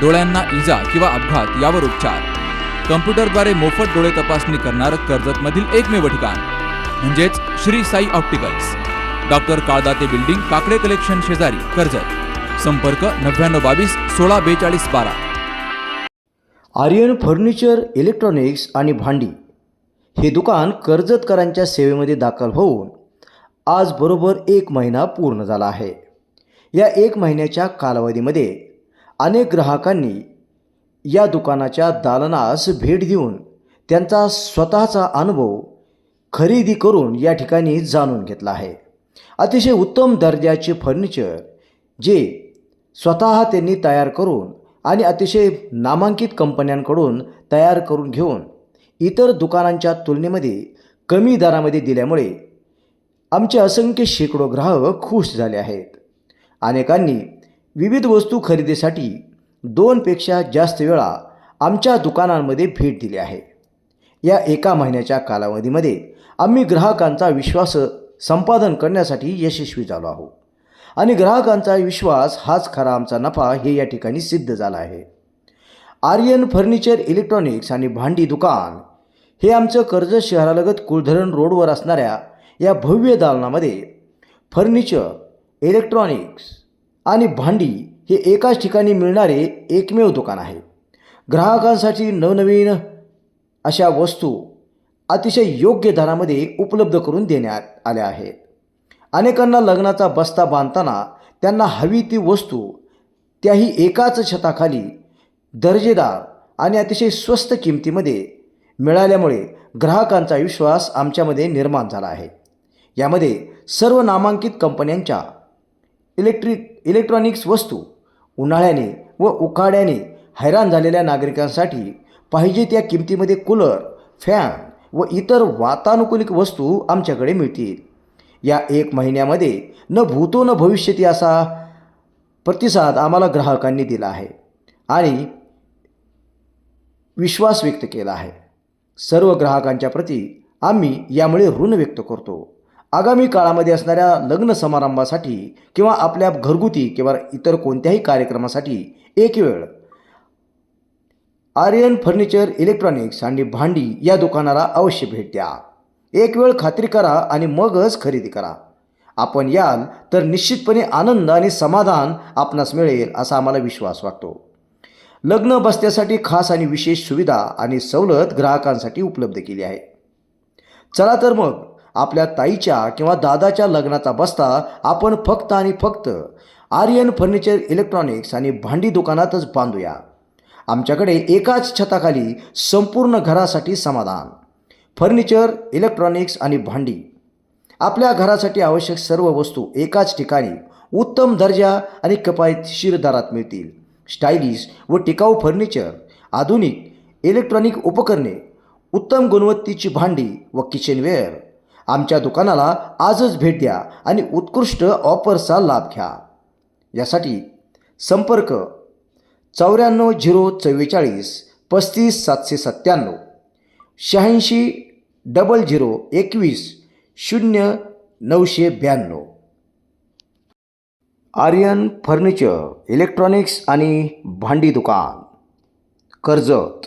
डोळ्यांना इजा किंवा अपघात यावर उपचार. कम्प्युटरद्वारे मोफत डोळे तपासणी करणारं कर्जतमधील एकमेव ठिकाण म्हणजेच Shri Sai opticals. Doctor Kaldate building Kakade collection शेजारी कर्जत. संपर्क नव्याण्णव बावीस सोळा बेचाळीस बारा. आर्यन फर्निचर इलेक्ट्रॉनिक्स आणि भांडी हे दुकान कर्जतकरांच्या सेवेमध्ये दाखल होऊन आज बरोबर एक महिना पूर्ण झाला आहे. या एक महिन्याच्या कालावधीमध्ये अनेक ग्राहकांनी या दुकानाच्या दालनास भेट देऊन त्यांचा स्वतःचा अनुभव खरेदी करून या ठिकाणी जाणून घेतला आहे. अतिशय उत्तम दर्जाचे फर्निचर जे स्वतः त्यांनी तयार करून आणि अतिशय नामांकित कंपन्यांकडून तयार करून घेऊन इतर दुकानांच्या तुलनेमध्ये कमी दरामध्ये दिल्यामुळे आमचे असंख्य शेकडो ग्राहक खुश झाले आहेत. अनेकांनी विविध वस्तू खरेदीसाठी दोनपेक्षा जास्त वेळा आमच्या दुकानांमध्ये भेट दिली आहे. या एका महिन्याच्या कालावधीमध्ये आम्ही ग्राहकांचा विश्वास संपादन करण्यासाठी यशस्वी झालो आहोत. आणि ग्राहकांचा विश्वास हाच खरा आमचा नफा हे या ठिकाणी सिद्ध झाला आहे. आर्यन फर्निचर इलेक्ट्रॉनिक्स आणि भांडी दुकान हे आमचं कर्जत शहरालगत कुलधरण रोडवर असणाऱ्या या भव्य दालनामध्ये फर्निचर इलेक्ट्रॉनिक्स आणि भांडी हे एकाच ठिकाणी मिळणारे एकमेव दुकान आहे. ग्राहकांसाठी नवनवीन अशा वस्तू अतिशय योग्य दरामध्ये उपलब्ध करून देण्यात आल्या आहेत. अनेकांना लग्नाचा बस्ता बांधताना त्यांना हवी ती वस्तू त्याही एकाच छताखाली दर्जेदार आणि अतिशय स्वस्त किमतीमध्ये मिळाल्यामुळे ग्राहकांचा विश्वास आमच्यामध्ये निर्माण झाला आहे. यामध्ये सर्व नामांकित कंपन्यांच्या इलेक्ट्रिक इलेक्ट्रॉनिक्स वस्तू उन्हाळ्याने व उकाड्याने हैराण झालेल्या नागरिकांसाठी पाहिजे त्या किमतीमध्ये कूलर फॅन व इतर वातानुकूलित वस्तू आमच्याकडे मिळतील. या एक महिन्यामध्ये न भूतो न भविष्यती असा प्रतिसाद आम्हाला ग्राहकांनी दिला आहे आणि विश्वास व्यक्त केला आहे. सर्व ग्राहकांच्या प्रती आम्ही यामुळे ऋण व्यक्त करतो. आगामी काळामध्ये असणाऱ्या लग्न समारंभासाठी किंवा आपल्या घरगुती किंवा इतर कोणत्याही कार्यक्रमासाठी एक वेळ. आर्यन फर्निचर इलेक्ट्रॉनिक्स आणि भांडी या दुकानाला अवश्य भेट द्या. एक वेळ खात्री करा आणि मगच खरेदी करा. आपण याल तर निश्चितपणे आनंद आणि समाधान आपणास मिळेल असा आम्हाला विश्वास वाटतो. लग्न बसण्यासाठी खास आणि विशेष सुविधा आणि सवलत ग्राहकांसाठी उपलब्ध केली आहे. चला तर मग आपल्या ताईच्या किंवा दादाच्या लग्नाचा बस्ता आपण फक्त आणि फक्त आर्यन फर्निचर इलेक्ट्रॉनिक्स आणि भांडी दुकानातच बांधूया. आमच्याकडे एकाच छताखाली संपूर्ण घरासाठी समाधान. फर्निचर इलेक्ट्रॉनिक्स आणि भांडी. आपल्या घरासाठी आवश्यक सर्व वस्तू एकाच ठिकाणी उत्तम दर्जा आणि कपायतशीर दरात मिळतील. स्टायलिश व टिकाऊ फर्निचर आधुनिक इलेक्ट्रॉनिक उपकरणे उत्तम गुणवत्तेची भांडी व किचनवेअर आमच्या दुकानाला आजच भेट द्या आणि उत्कृष्ट ऑफर्सचा लाभ घ्या. यासाठी संपर्क चौऱ्याण्णव झिरो चव्वेचाळीस पस्तीस सातशे सत्त्याण्णव शहाऐंशी डबल झिरो एकवीस शून्य नऊशे ब्याण्णव. आर्यन फर्निचर इलेक्ट्रॉनिक्स आणि भांडी दुकान. कर्जत